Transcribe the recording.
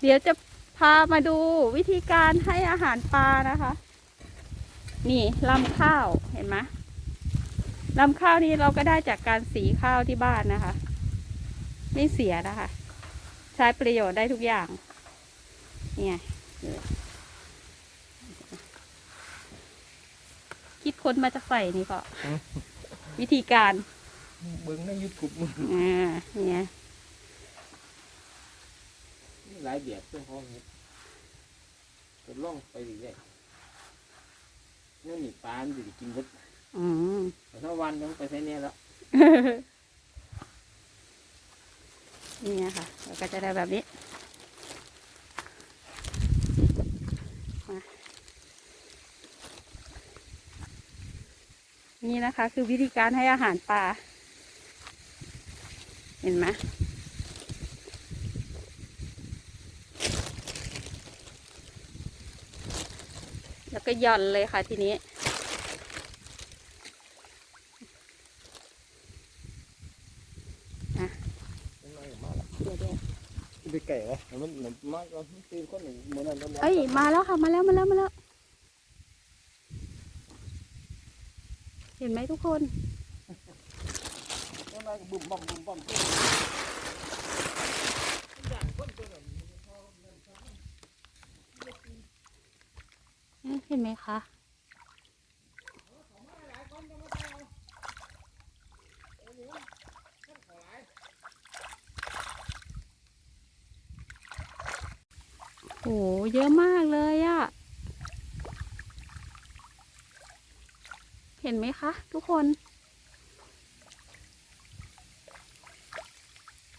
เดี๋ยวจะพามาดูวิธีการให้อาหารปลานะคะ นี่ลำข้าวเห็นไหมลำข้าวนี้เราก็ได้จากการสีข้าวที่บ้านนะคะ ไม่เสียนะคะ ใช้ประโยชน์ได้ทุกอย่าง เนี่ยคิดค้นมาจากใส่นี่ก็วิธีการเบิ้งในยูทูบมึงอ่าเนี่ยมี หลายแบบเพื่อนพ้องเห็ดก็ล่องไปเรื่อยๆนี่นี่ปลามันจะได้กินเบดอืมแต่ถ้าวันยังไปใช้เนี่ยแล้วนี่ค่ะเราก็จะได้แบบนี้มานี่นะคะ คือวิธีการให้อาหารปลา เห็นไหม แล้วก็หย่อนเลยค่ะทีนี้มันมามาละเดี๋ยวเดี๋ยวไปไก่ไหมมันมันมาก็ตีคนหนึ่งเหมือนนั้นแล้วเอ้ยมาแล้วค่ะมาแล้วมาแล้วมาแล้ว เห็นไหมทุกคนแล้วนายก็บุ่มบ่มบุ่มบ่ม เห็นไหมคะโหเยอะมากเลยอะเห็นไหมคะ ทุกคน